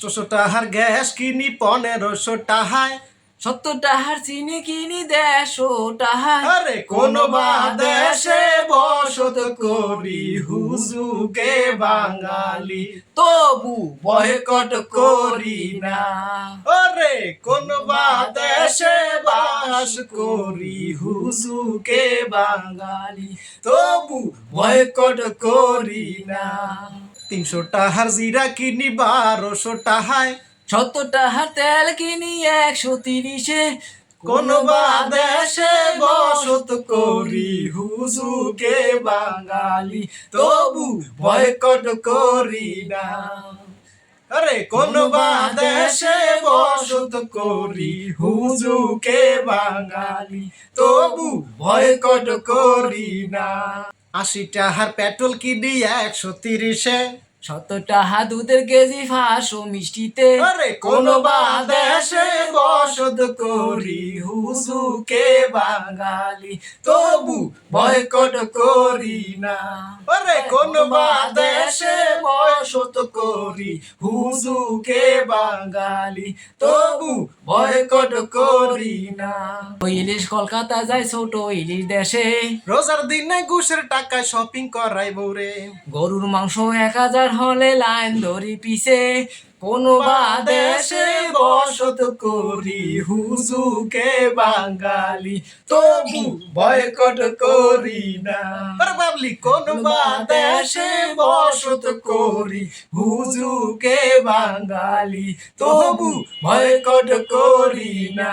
আষ্টশো টাহার গ্যাস কিনি পনেরোশো টাহায় সত্তর টাহার চিনি কিনি দেশো টাহার আরে কোন বা দেশে বসত করি হুজুকে বাঙালি। তবু বয়কট করি না। আরে কোন বা দেশে বাস করি হুজুকে বাঙালি। তবু বয়কট করি না। তিনশো টাহার জিরা কিনি বারোশো টাহায় সত্তর টাহার তেল কিনি একশো তিরিশে। কোন বা দেশে বসত করি হুজুকে বাঙালি। তবু বয়কট করি না। আরে কোন বা দেশে বসত করি হুজুকে বাঙালি। তবু বয়কট করি না। আশি টাহার পেট্রোল কিনি একশো তিরিশে? শত টাহা দুধের কেজি ফাঁস ও মিষ্টিতে কোন বা দেশে বসত করি হুসুকে বাঙালি। তবু বয়কট করি না। কোন বা দেশে বসত করি হুজুকে বাঙালি। তবু বয়কট করি না। ইলিশ কলকাতা যায় ছোট ইলিশ দেশে। রোজার দিনে ঘুষের টাকায় শপিং করাই বৌরে গরুর মাংস এক হাজার হলে লাইন ধরি পিছে। কোনো বা দেশে বসত করি হুজুকে বাঙালি। তবু বয়কট করি না। বাবলি কোন বা দেশে বসত করি। হুজুকে বাঙালি তবু ভয়কট করি না।